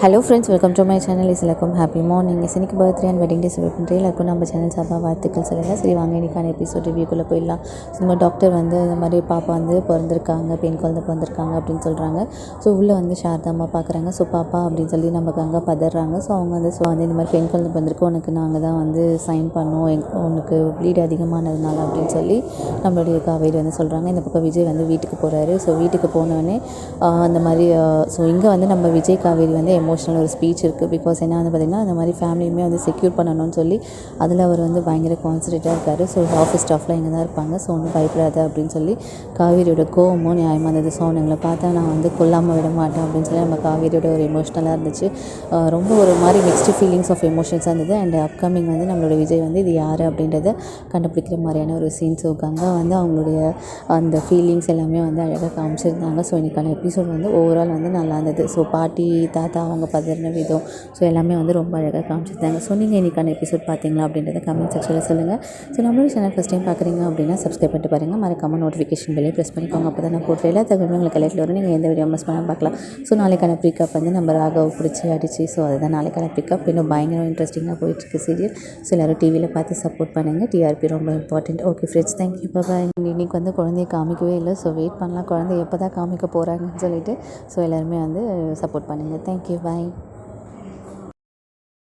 Hello friends welcome to my channel is எல்லாருக்கும் happy morning இன்னைக்கு birthday and wedding day celebrate பண்ணுறேன் எல்லாருக்கும் நம்ம சேனல் சார்பாக வாழ்த்துக்கள் சொல்லலாம் சரி வாங்க இன்னைக்கான எபிசோட் ரிவ்யூக்குள்ளே போயிடலாம். ஸோ நம்ம டாக்டர் வந்து இந்த மாதிரி பாப்பா வந்து பிறந்திருக்காங்க பெண் குழந்தை பிறந்திருக்காங்க அப்படின்னு சொல்கிறாங்க ஸோ உள்ளே வந்து சாரதாம்மா பார்க்குறாங்க ஸோ பாப்பா அப்படின்னு சொல்லி நமக்கு அங்கே பதறாங்க. ஸோ அவங்க வந்து ஸோ வந்து இந்த மாதிரி பெண் குழந்தை பிறந்திருக்கு. உனக்கு நாங்கள் தான் வந்து சைன் பண்ணோம். எங் உனக்கு ப்ளீட் அதிகமானதுனால அப்படின்னு சொல்லி நம்மளுடைய காவேரி வந்து சொல்கிறாங்க இந்த பக்கம் விஜய் வந்து வீட்டுக்கு போகிறாரு ஸோ வீட்டுக்கு போனோடனே அந்த மாதிரி ஸோ இங்கே வந்து நம்ம விஜய் காவேரி வந்து எமோஷ்னல் ஒரு ஸ்பீச் இருக்குது பிகாஸ் என்ன வந்து பார்த்திங்கன்னா அந்த மாதிரி ஃபேமிலியுமே வந்து செக்யூர் பண்ணணும்னு சொல்லி அதில் அவர் வந்து பயங்கர கான்சன்ட்ரேட்டாக இருக்கார். ஸோ ஆஃபீஸ் ஸ்டாஃப்லாம் இங்கே தான் இருப்பாங்க. ஸோ ஒன்றும் பயப்படாத அப்படின்னு சொல்லி காவேரியோட கோவமும் நியாயமாக இருந்தது. ஸோ அவனுங்களை பார்த்தா நான் வந்து கொல்லாமல் விட மாட்டேன் அப்படின்னு சொல்லி நம்ம காவேரியோட ஒரு எமோஷ்னலாக இருந்துச்சு. ரொம்ப ஒரு மாதிரி மிக்ஸ்டு ஃபீலிங்ஸ் ஆஃப் எமோஷன்ஸாக இருந்தது. அண்ட் அப்கமிங் வந்து நம்மளோட விஜய் வந்து இது யார் அப்படின்றத கண்டுபிடிக்கிற மாதிரியான ஒரு சீன் ஸோ கங்கா வந்து அவங்களுடைய அந்த ஃபீலிங்ஸ் எல்லாமே வந்து அழகாக காமிச்சிருந்தாங்க. ஸோ இன்றைக்கான எபிசோட் வந்து ஓவரால் வந்து நல்லா இருந்தது. ஸோ பாட்டி தாத்தா அவங்க பதறின விதம். ஸோ எல்லாமே வந்து ரொம்ப அழகாக காமிச்சிருந்தாங்க. ஸோ நீங்கள் இன்றைக்கான எபிசோட் பார்த்தீங்களா அப்படின்றத கமெண்ட் செக்ஷனில் சொல்லுங்கள் ஸோ நம்மளோட சேனல் ஃபஸ்ட் டைம் பார்க்குறீங்க அப்படின்னா சப்ஸ்கிரைப் பண்ணிட்டு பாருங்கள் மறக்காமல் நோட்டிஃபிகேஷன் பெல்லே ப்ரெஸ் பண்ணிக்கோங்க. அப்போ தான் நான் போட்டு எல்லா தகவலும் உங்களுக்கு கலெக்டில் வரும். நீங்கள் எந்த வீடியோ மிஸ் பண்ணாமல் பார்க்கலாம். ஸோ நாளைக்கான பிக்கப் வந்து நம்ம ராகவ் பிடிச்சி அடிச்சு. ஸோ அதுதான் நாளைக்கான பிக்கப் இன்னும் பயங்கரம் இன்ட்ரெஸ்டிங்காக போயிட்டுருக்கு சீரியல் ஸோ எல்லோரும் டிவியில் பார்த்து சப்போர்ட் பண்ணுங்கள் டிஆர்பி ரொம்ப important okay friends thank you Baba இன்னைக்கு வந்து குழந்தைய காமிக்கவே இல்லை. ஸோ வெயிட் பண்ணலாம். குழந்தை எப்போ தான் காமிக்க போகிறாங்கன்னு சொல்லிட்டு. ஸோ எல்லாருமே வந்து சப்போர்ட் பண்ணுங்கள் தேங்க்யூ Bye.